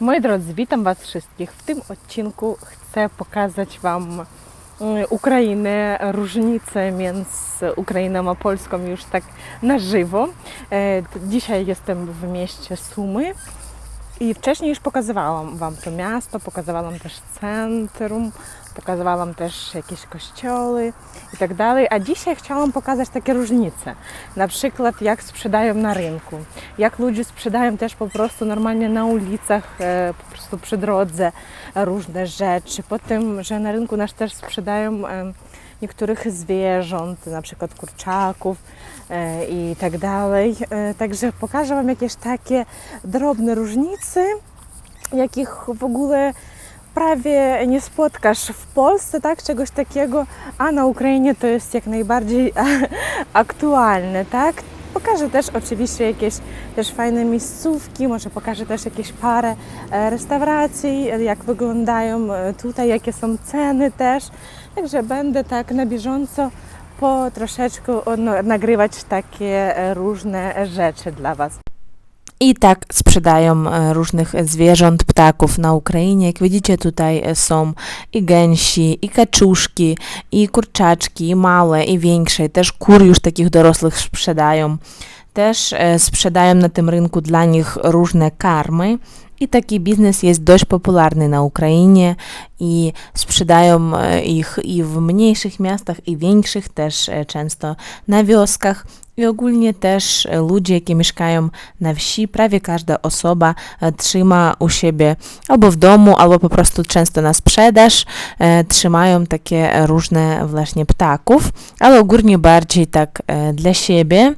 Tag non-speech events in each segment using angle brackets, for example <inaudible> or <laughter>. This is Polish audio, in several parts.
Moi drodzy, witam Was wszystkich. W tym odcinku chcę pokazać Wam mm, Ukrainę, różnice między Ukrainą a Polską już tak na żywo. E, Dzisiaj jestem w mieście Sumy i wcześniej już pokazywałam Wam to miasto, pokazywałam też centrum, pokazywałam też jakieś kościoły i tak dalej, a dzisiaj chciałam pokazać takie różnice. Na przykład jak sprzedają na rynku, jak ludzie sprzedają też po prostu normalnie na ulicach, e, po prostu przy drodze różne rzeczy. Potem, że na rynku nasz też sprzedają e, niektórych zwierząt, na przykład kurczaków e, i tak dalej. Także pokażę Wam jakieś takie drobne różnice, jakich w ogóle prawie nie spotkasz w Polsce, tak, czegoś takiego, a na Ukrainie to jest jak najbardziej <laughs> aktualne, tak. Pokażę też oczywiście jakieś też fajne miejscówki, może pokażę też jakieś parę e, restauracji, jak wyglądają e, tutaj, jakie są ceny też. Także będę tak na bieżąco po troszeczku no, nagrywać takie e, różne rzeczy dla Was. I tak sprzedają e, różnych zwierząt, ptaków na Ukrainie. Jak widzicie, tutaj e, są i gęsi, i kaczuszki, i kurczaczki, i małe, i większe. Też kur już takich dorosłych sprzedają. Też e, sprzedają na tym rynku dla nich różne karmy. I taki biznes jest dość popularny na Ukrainie i sprzedają e, ich i w mniejszych miastach, i większych, też e, często na wioskach. I ogólnie też e, ludzie, jakie mieszkają na wsi, prawie każda osoba trzyma u siebie albo w domu, albo po prostu często na sprzedaż trzymają takie różne właśnie ptaków, ale ogólnie bardziej tak dla siebie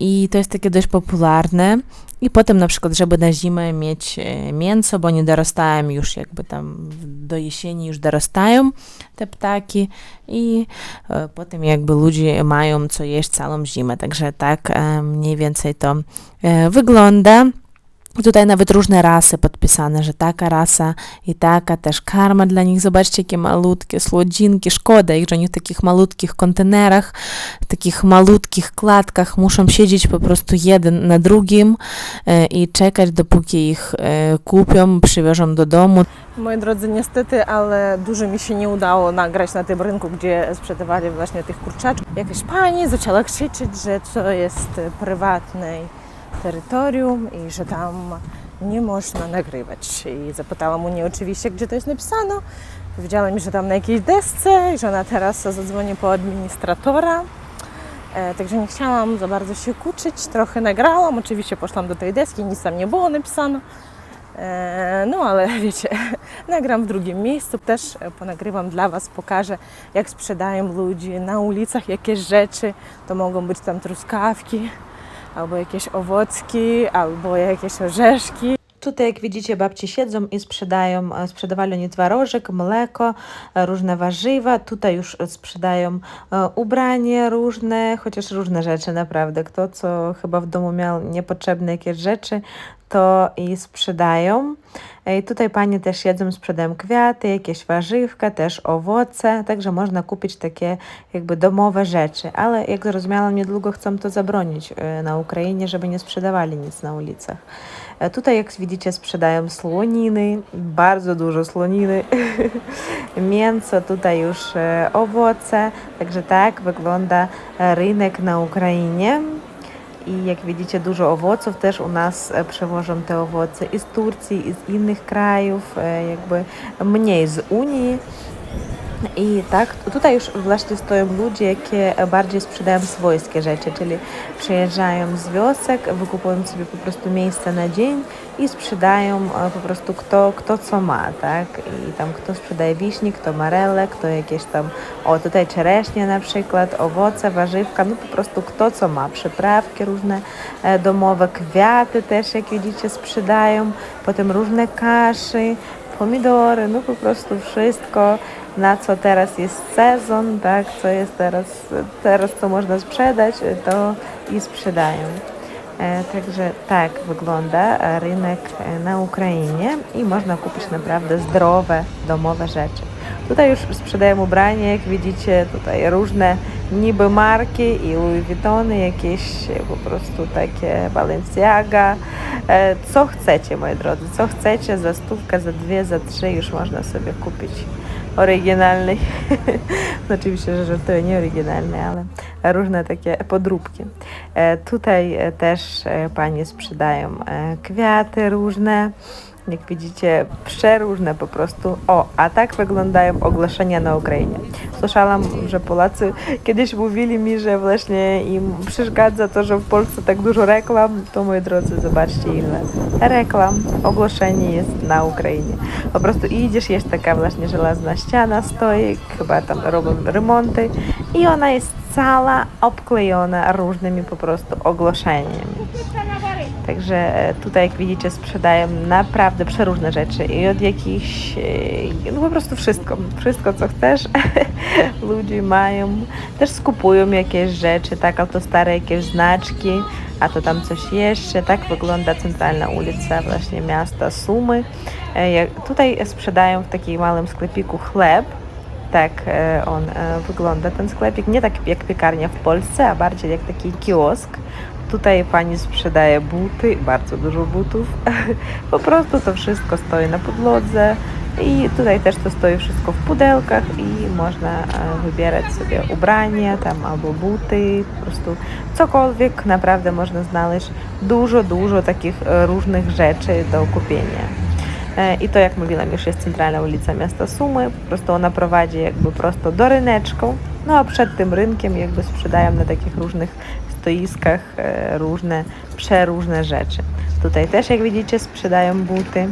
i to jest takie dość popularne. I potem na przykład, żeby na zimę mieć e, mięso, bo nie dorastają już jakby tam do jesieni już dorastają te ptaki i e, potem jakby ludzie mają co jeść całą zimę. Także tak e, mniej więcej to wygląda. Tutaj nawet różne rasy podpisane, że taka rasa i taka też karma dla nich. Zobaczcie, jakie malutkie słodzinki. Szkoda ich, że oni w takich malutkich kontenerach, w takich malutkich klatkach muszą siedzieć po prostu jeden na drugim e, i czekać, dopóki ich e, kupią, przywiążą do domu. Moi drodzy, niestety, ale dużo mi się nie udało nagrać na tym rynku, gdzie sprzedawali właśnie tych kurczaczków. Jakaś pani zaczęła krzyczeć, że to jest prywatne terytorium i że tam nie można nagrywać. I zapytałam u niej oczywiście, gdzie to jest napisane. Powiedziała mi, że tam na jakiejś desce i że ona teraz zadzwoni po administratora. E, Także nie chciałam za bardzo się kuczyć, trochę nagrałam, oczywiście poszłam do tej deski, nic tam nie było napisane. E, No ale <laughs> wiecie, nagram w drugim miejscu, też e, ponagrywam dla Was, pokażę jak sprzedają ludzie na ulicach jakieś rzeczy. To mogą być tam truskawki, albo jakieś owocki, albo jakieś orzeszki. Tutaj, jak widzicie, babci siedzą i sprzedają, e, sprzedawali oni twarożek, mleko, e, różne warzywa. Tutaj już sprzedają e, ubranie różne, chociaż różne rzeczy naprawdę. Kto co chyba w domu miał niepotrzebne jakieś rzeczy, to i sprzedają. E, I tutaj panie też siedzą, sprzedają kwiaty, jakieś warzywka, też owoce, także można kupić takie jakby domowe rzeczy. Ale jak zrozumiałam, niedługo chcą to zabronić e, na Ukrainie, żeby nie sprzedawali nic na ulicach. E, Tutaj, jak widzicie, sprzedają słoniny, bardzo dużo słoniny, <laughs> mięso, tutaj już owoce, także tak wygląda rynek na Ukrainie. I jak widzicie, dużo owoców też u nas e, przewożą te owoce i z Turcji, i z innych krajów, e, jakby mniej z Unii. I tak, tutaj już właśnie stoją ludzie, jakie bardziej sprzedają swojskie rzeczy, czyli przyjeżdżają z wiosek, wykupują sobie po prostu miejsce na dzień i sprzedają e, po prostu kto, kto co ma, tak? I tam kto sprzedaje wiśnie, kto marele, kto jakieś tam, o tutaj czereśnie na przykład, owoce, warzywka, no po prostu kto co ma, przyprawki różne e, domowe, kwiaty też jak widzicie sprzedają, potem różne kaszy, pomidory, no po prostu wszystko, na co teraz jest sezon, tak, co jest teraz, teraz co można sprzedać, to i sprzedają. E, Także tak wygląda rynek e, na Ukrainie i można kupić naprawdę zdrowe, domowe rzeczy. Tutaj już sprzedają ubrania, jak widzicie, tutaj różne niby marki i Louis Vuittony, jakieś po prostu takie Balenciaga. E, Co chcecie, moi drodzy, co chcecie, za stówkę, za dwie, za trzy już można sobie kupić No, Oczywiście, że żartuję, nie oryginalny, ale różne takie podróbki. E, Tutaj e, też e, panie sprzedają kwiaty różne. Jak widzicie, przeróżne po prostu. O, a tak wyglądają ogłoszenia na Ukrainie. Słyszałam, że Polacy kiedyś mówili mi, że właśnie im przeszkadza to, że w Polsce tak dużo reklam. To moi drodzy, zobaczcie ile reklam, ogłoszenie jest na Ukrainie. Po prostu idziesz, jest taka właśnie żelazna ściana, stoi, chyba tam robią remonty i ona jest cała obklejona różnymi po prostu ogłoszeniami. Także e, tutaj, jak widzicie, sprzedają naprawdę przeróżne rzeczy i od jakichś, e, no po prostu wszystko, wszystko co chcesz, <laughs> ludzie mają, też skupują jakieś rzeczy, tak, a to stare jakieś znaczki, a to tam coś jeszcze, tak wygląda centralna ulica właśnie miasta Sumy. E, Tutaj sprzedają w takim małym sklepiku chleb, tak e, on e, wygląda, ten sklepik, nie tak jak piekarnia w Polsce, a bardziej jak taki kiosk. Tutaj pani sprzedaje buty, bardzo dużo butów. <laughs> Po prostu to wszystko stoi na podłodze i tutaj też to stoi wszystko w pudełkach i można e, wybierać sobie ubranie tam albo buty, po prostu cokolwiek naprawdę można znaleźć. Dużo, dużo takich różnych rzeczy do kupienia. E, I to, jak mówiłam, już jest centralna ulica miasta Sumy. Po prostu ona prowadzi jakby prosto do ryneczku. No a przed tym rynkiem jakby sprzedają na takich różnych stoiskach e, różne, przeróżne rzeczy. Tutaj też, jak widzicie, sprzedają buty.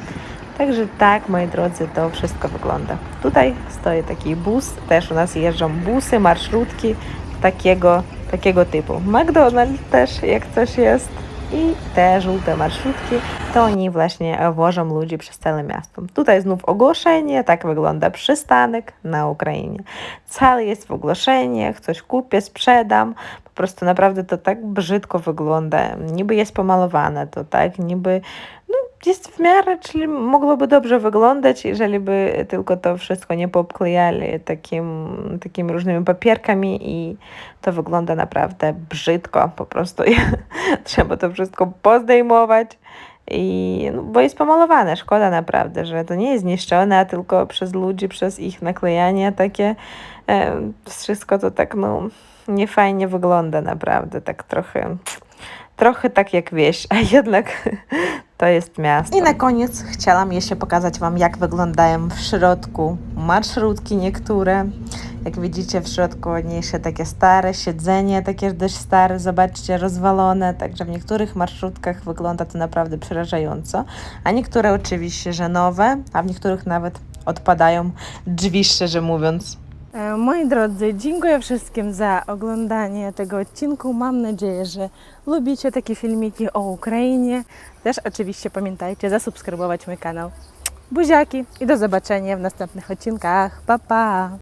Także tak, moi drodzy, to wszystko wygląda. Tutaj stoi taki bus, też u nas jeżdżą busy, marszrutki takiego, takiego typu. McDonald's też, jak coś jest. I te żółte marszrutki, to oni właśnie wożą ludzi przez całe miasto. Tutaj znów ogłoszenie, tak wygląda przystanek na Ukrainie. Cały jest w ogłoszeniach, coś kupię, sprzedam. Po prostu naprawdę to tak brzydko wygląda. Niby jest pomalowane to, tak? Niby no, jest w miarę, czyli mogłoby dobrze wyglądać, jeżeli by tylko to wszystko nie poobklejali takim, takimi różnymi papierkami i to wygląda naprawdę brzydko. Po prostu <laughs> trzeba to wszystko pozdejmować. I, no, bo jest pomalowane, szkoda naprawdę, że to nie jest zniszczone, a tylko przez ludzi, przez ich naklejanie takie e, wszystko to tak no niefajnie wygląda naprawdę, tak trochę trochę tak jak wieś, a jednak to jest miasto. I na koniec chciałam jeszcze pokazać Wam, jak wyglądają w środku marszrutki niektóre. Jak widzicie, w środku jeszcze takie stare siedzenie, takie dość stare, zobaczcie, rozwalone. Także w niektórych marszrutkach wygląda to naprawdę przerażająco, a niektóre oczywiście, że nowe, a w niektórych nawet odpadają drzwi, szczerze mówiąc. E, Moi drodzy, dziękuję wszystkim za oglądanie tego odcinku. Mam nadzieję, że lubicie takie filmiki o Ukrainie. Też oczywiście pamiętajcie zasubskrybować mój kanał. Buziaki i do zobaczenia w następnych odcinkach. Pa, pa!